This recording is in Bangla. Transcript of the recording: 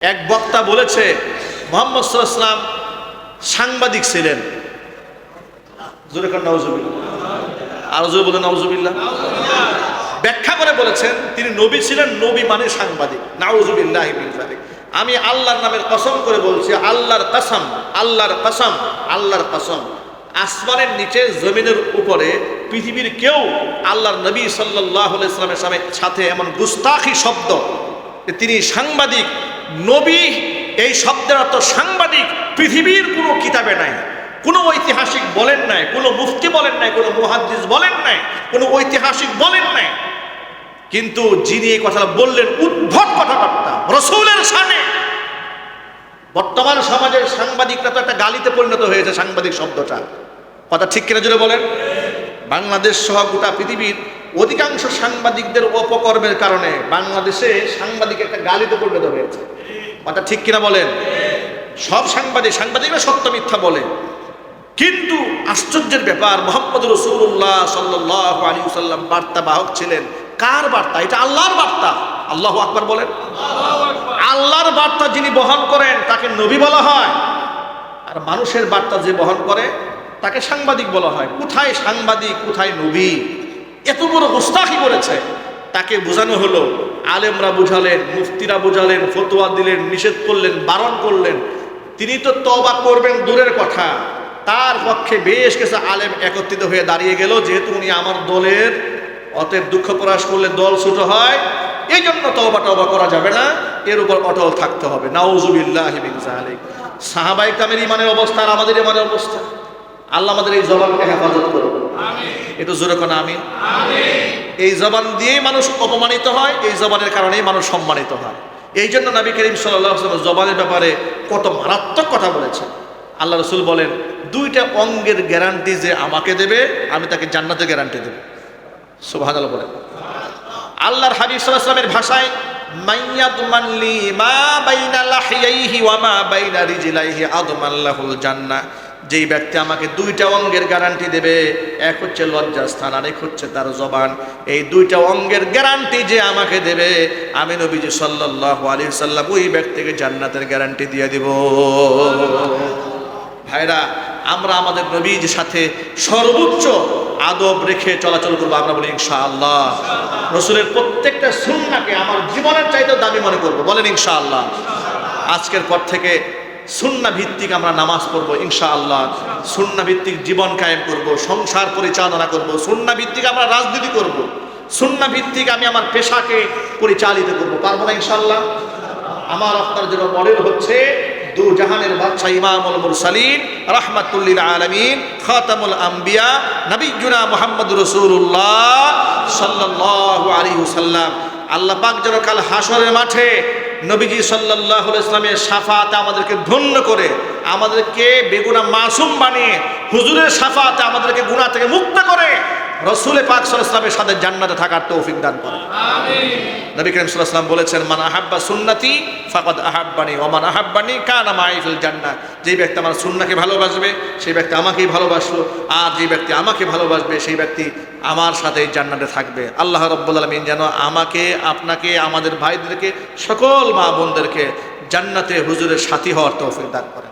এক বক্তা বলেছে, মোহাম্মদ সাল্লাম সাংবাদিক ছিলেন। আরও ব্যাখ্যা করে বলেছেন, তিনি নবী ছিলেন, নবী মানে সাংবাদিক। নাউজুবিল্লাহ আমি আল্লাহর নামের কসম করে বলছি, আল্লাহর কসম আল্লাহর কসম আল্লাহর কসম। আসমানের নিচে, জমিনের উপরে পৃথিবীর কেউ আল্লাহর নবী সাল্লাহ ইসলামের সামনে সাথে এমন গুস্তাখি শব্দ তিনি সাংবাদিক নবী এই শব্দের অর্থ সাংবাদিক, পৃথিবীর কোনো কিতাবে নাই, কোনো ঐতিহাসিক বলেন নাই, কোনো মুফতি বলেন নাই, কোনো মুহাদ্দিস বলেন নাই, কোনো ঐতিহাসিক বলেন নাই। কিন্তু যিনি এই কথাটা বললেন, উদ্ভট কথাবার্তা, রসুলের সামনে। বর্তমান সমাজের সাংবাদিকরা তো একটা গালিতে পরিণত হয়েছে সাংবাদিক শব্দটা। কথা ঠিক কিনা জুড়ে বলেন? বাংলাদেশ সহ গোটা পৃথিবীর অধিকাংশ সাংবাদিকদের অপকর্মের কারণে বাংলাদেশে সাংবাদিক একটা গালিতে পরিণত হয়েছে। কথা ঠিক কিনা বলেন? সব সাংবাদিক, সাংবাদিকরা সত্য মিথ্যা বলে। কিন্তু আশ্চর্যের ব্যাপার, মোহাম্মদ রসুল্লাহ সাল্লাহ আলী সাল্লাম বার্তা বাহক ছিলেন। কার বার্তা? এটা আল্লাহর বার্তা। আল্লাহ আকবার বলেন। আল্লাহর বার্তা যিনি বহন করেন, তাকে নবী বলা হয়। আর মানুষের বার্তা যে বহন করে, তাকে সাংবাদিক বলা হয়। কোথায় সাংবাদিক, কোথায় নবী? এত বড় গুস্তাখি করেছে। তাকে বোঝানো হলো। আলেমরা বুঝালেন মুফতিরা বুঝালেন ফতোয়া দিলেন নিষেধ করলেন বারণ করলেন। তিনি তো তবা করবেন দূরের কথা। তার পক্ষে বেশ কিছু আলেম একত্রিত হয়ে দাঁড়িয়ে গেল যেহেতু উনি আমার দলের। অতএব দুঃখ প্রকাশ করলে দল ছোট হয়। এই জন্য তবা টবা করা যাবে না। এর উপর অটল থাকতে হবে। নাউজুবিল্লাহ সাহাবাই কামের ইমানের অবস্থা আর আমাদের ইমানের অবস্থা। আল্লাহ আমাদের এই জবানকে হেফাজত করবে একটু জোরে কোন আমি এই জবান দিয়েই মানুষ অপমানিত হয়, এই জবানের কারণেই মানুষ সম্মানিত হয়। এই জন্য নবী করিম সাল্লাহ জবানের ব্যাপারে কত মারাত্মক কথা বলেছেন। আল্লাহ রসুল বলেন, দুইটা অঙ্গের গ্যারান্টি যে আমাকে দেবে, আমি তাকে জান্নাতের গ্যারান্টি দেব। সুবাহ বলেন। আল্লাহর হাবিব ভাষায় মাইয়াদমানলি মা বাইনা লাহিয়াইহি ওয়া মা বাইনা রিজলাইহি আদমাল্লাহুল জান্নাহ। যেই ব্যক্তি আমাকে দুইটা অঙ্গের গ্যারান্টি দেবে, এক হচ্ছে লজ্জাস্থান আর এক হচ্ছে তার জবান। এই দুইটা অঙ্গের গ্যারান্টি যে আমাকে দেবে, আমি নবীজি সাল্লাল্লাহু আলাইহি সাল্লাম ওই ব্যক্তিকে জান্নাতের গ্যারান্টি দিয়ে দিব। ভাইরা, আমরা আমাদের নবীর সাথে সর্বোচ্চ আদব রেখে চলাচল করব, আমরা বলি ইনশাআল্লাহ। রসুলের প্রত্যেকটা সুন্নাকে আমার জীবনের চাইতে দামি মনে করব, বলেন ইনশাআল্লাহ। আজকের পর থেকে সুন্না ভিত্তিক আমরা নামাজ পড়ব, ইনশাআল্লাহ। সুন্না ভিত্তিক জীবন কায়েম করব, সংসার পরিচালনা করব সুন্না ভিত্তিক আমরা রাজনীতি করব সুন্না ভিত্তিক আমি আমার পেশাকে পরিচালিত করব। পারব না, ইনশাআল্লাহ? আমার আপনার জন্য মডেল হচ্ছে দু জাহানের বাদশাহ ইমামুল মুরসালিন, রাহমাতুল্লিল আলামিন, খাতামুল আম্বিয়া, নবীজুনা মুহাম্মদ রসুল্লাহ সাল্লাল্লাহু আলাইহি ওয়াসাল্লাম। আল্লাহ পাক যেন কাল হাসরের মাঠে নবীজি সাল্লাহ ইসলামের সাফাতে আমাদেরকে ধন্য করে, আমাদেরকে বেগুনা মাসুম বানিয়ে হুজুরের সাফাতে আমাদেরকে গুণা থেকে মুক্ত করে রসুলে পাক সাল্লামের সাথে জান্নাতে থাকার তৌফিক দান করে নবী করিম সাল্লাম বলেছেন মান আহাব্বা সুন্নাতি ফাকাদ আহাব্বানি ও মান আহাব্বানি কানা মাইফিল জান্নাত যেই ব্যক্তি আমার সুন্নাকে ভালোবাসবে সেই ব্যক্তি আমাকেই ভালোবাসলো। আর যে ব্যক্তি আমাকে ভালোবাসবে সেই ব্যক্তি আমার সাথে জান্নাতে থাকবে। আল্লাহ রব্বুল আলমিন যেন আমাকে আপনাকে আমাদের ভাইদেরকে সকল মা বোনদেরকে জান্নাতে হুজুরের সাথী হওয়ার তৌফিক দান করে